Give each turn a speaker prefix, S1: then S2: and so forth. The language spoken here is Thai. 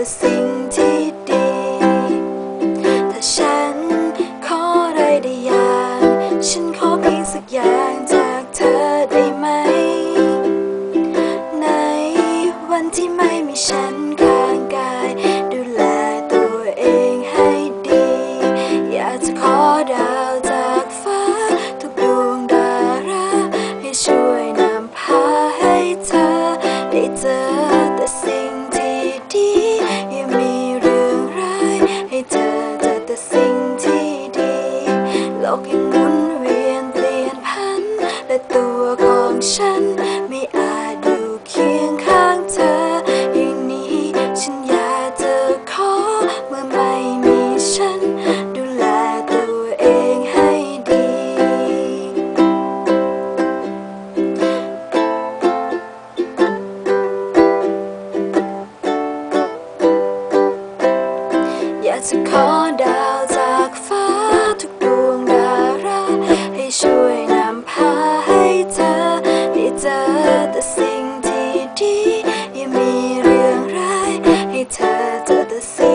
S1: แต่สิ่งที่ดีถ้าฉันขออะไรได้อย่าง ฉันขอเพียงสักอย่างจากเธอได้ไหม ในวันที่ไม่มีฉันข้างกาย ดูแลตัวเองให้ดี อยากจะขอดาวจากฟ้า ทุกดวงดาราให้ช่วยนำพาให้เธอได้เจอแต่สิ่ง ลกยังหมุนเวียนเปลี่ยนพัน และตัวของฉันไม่อาจอยู่เคียงข้างเธออย่างนี้ ฉันอยากจะขอเมื่อไม่มีฉัน ดูแลตัวเองให้ดี อยากจะขอ see.